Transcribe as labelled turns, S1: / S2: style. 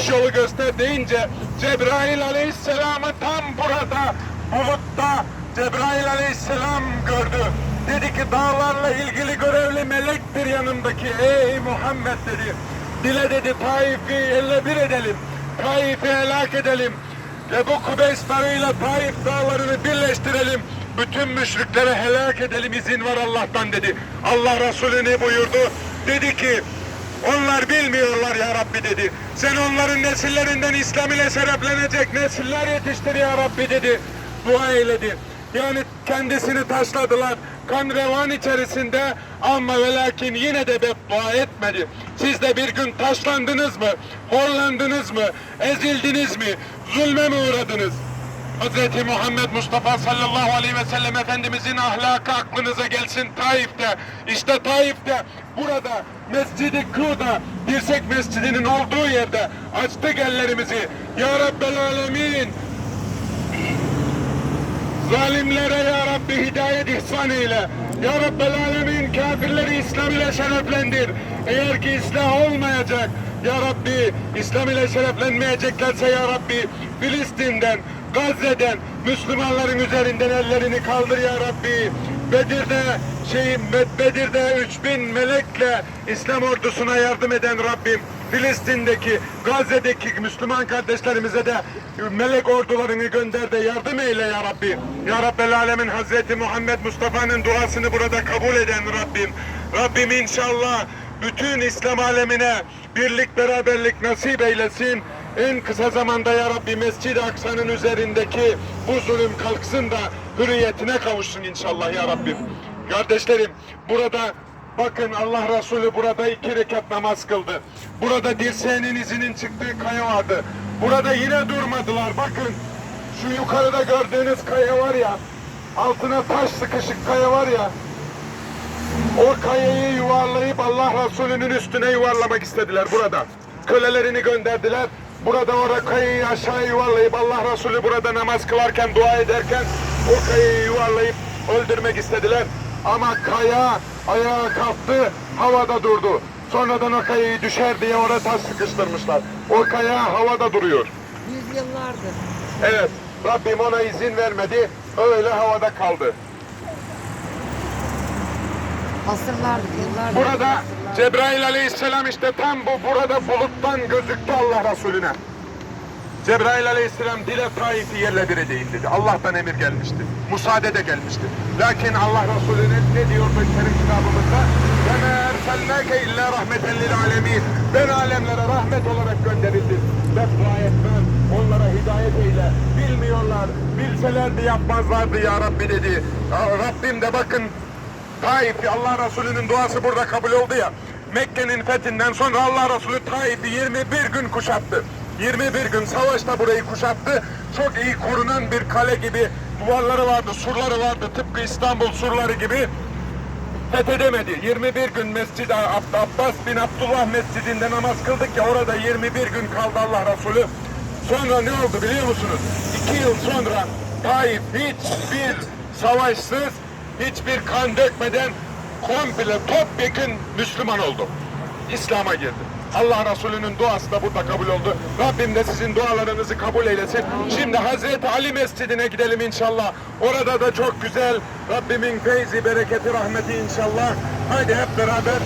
S1: çıkış yolu göster deyince Cebrail aleyhisselamı tam burada bulutta Cebrail aleyhisselam gördü. Dedi ki dağlarla ilgili görevli melektir yanımdaki ey Muhammed dedi. Dile dedi Taif'i elle bir edelim. Taif'i helak edelim. Ebu Kubeys dağıyla Taif dağlarını birleştirelim. Bütün müşriklere helak edelim izin var Allah'tan dedi. Allah Resulü ne buyurdu? Dedi ki onlar bilmiyorlar ya Rabbi dedi. Sen onların nesillerinden İslam ile şereflenecek nesiller yetiştir ya Rabbi dedi. Dua eyledi. Yani kendisini taşladılar. Kan revan içerisinde ama ve lakin yine de beddua etmedi. Siz de bir gün taşlandınız mı? Horlandınız mı? Ezildiniz mi? Zulme mi uğradınız? Hz. Muhammed Mustafa sallallahu aleyhi ve sellem Efendimizin ahlakı aklınıza gelsin Taif'te. İşte Taif'te burada Mescid-i Ku'da Dirsek Mescidi'nin olduğu yerde açtık ellerimizi. Ya Rabbel Alemin Zalimlere ya Rabbi hidayet ihsan eyle. Ya Rabbel Alemin kafirleri İslam ile şereflendir. Eğer ki İslam olmayacak, Ya Rabbi İslam ile şereflenmeyeceklerse Ya Rabbi Filistin'den, Gazze'den, Müslümanların üzerinden ellerini kaldır Ya Rabbi. Bedir'de şey Bedir'de 3000 melekle İslam ordusuna yardım eden Rabbim Filistin'deki, Gazze'deki Müslüman kardeşlerimize de melek ordularını gönder de yardım eyle ya Rabbi. Ya Rabbel Alemin Hazreti Muhammed Mustafa'nın duasını burada kabul eden Rabbim. Rabbim inşallah bütün İslam alemine birlik beraberlik nasip eylesin. En kısa zamanda ya Rabbi Mescid-i Aksa'nın üzerindeki bu zulüm kalksın da hürriyetine kavuşsun inşallah ya Rabbim. Kardeşlerim burada Bakın Allah Resulü burada iki rekat namaz kıldı. Burada dirseğinin izinin çıktığı kaya vardı. Burada yine durmadılar. Bakın şu yukarıda gördüğünüz kaya var ya. Altına taş sıkışık kaya var ya. O kayayı yuvarlayıp Allah Resulü'nün üstüne yuvarlamak istediler burada. Kölelerini gönderdiler. Burada orada kayayı aşağı yuvarlayıp Allah Resulü burada namaz kılarken, dua ederken o kayayı yuvarlayıp öldürmek istediler. Ama kaya ayağa kalktı, havada durdu. Sonradan o kayayı düşer diye oraya taş sıkıştırmışlar. O kaya havada duruyor.
S2: Yüzyıllardır.
S1: Evet, Rabbim ona izin vermedi, öyle havada kaldı.
S2: Asırlardır, yıllardır.
S1: Burada. Cebrail aleyhisselam işte tam bu burada buluttan gözüktü Allah Resulüne. Cebrail aleyhisselam dile Taif'i yerle bir edeyim dedi. Allah'tan emir gelmişti. Müsaade de gelmişti. Lakin Allah Resulü ne, ne diyordu Kerim kitabımızda? وَمَا اَرْسَلْنَاكَ اِلَّا رَحْمَةً لِلْعَالَمِينَ Ben alemlere rahmet olarak gönderildim. Beddua etmem, onlara hidayet eyle. Bilmiyorlar, bilselerdi yapmazlardı ya Rabbi dedi. Ya Rabbim de bakın Taif Allah Resulü'nün duası burada kabul oldu ya. Mekke'nin fethinden sonra Allah Resulü Taif'i 21 gün kuşattı. 21 gün savaşta burayı kuşattı. Çok iyi korunan bir kale gibi duvarları vardı, surları vardı. Tıpkı İstanbul surları gibi fethedemedi. 21 gün Mescid-i Ab- Abbas bin Abdullah Mescidinde namaz kıldık ya orada 21 gün kaldı Allah Resulü. Sonra ne oldu biliyor musunuz? 2 yıl sonra Taif hiçbir savaşsız, hiçbir kan dökmeden komple topyekun Müslüman oldu. İslam'a girdi. Allah Resulü'nün duası da burada kabul oldu. Rabbim de sizin dualarınızı kabul eylesin. Şimdi Hazreti Ali Mescidine gidelim inşallah. Orada da çok güzel Rabbimin feyzi, bereketi, rahmeti inşallah. Haydi hep beraber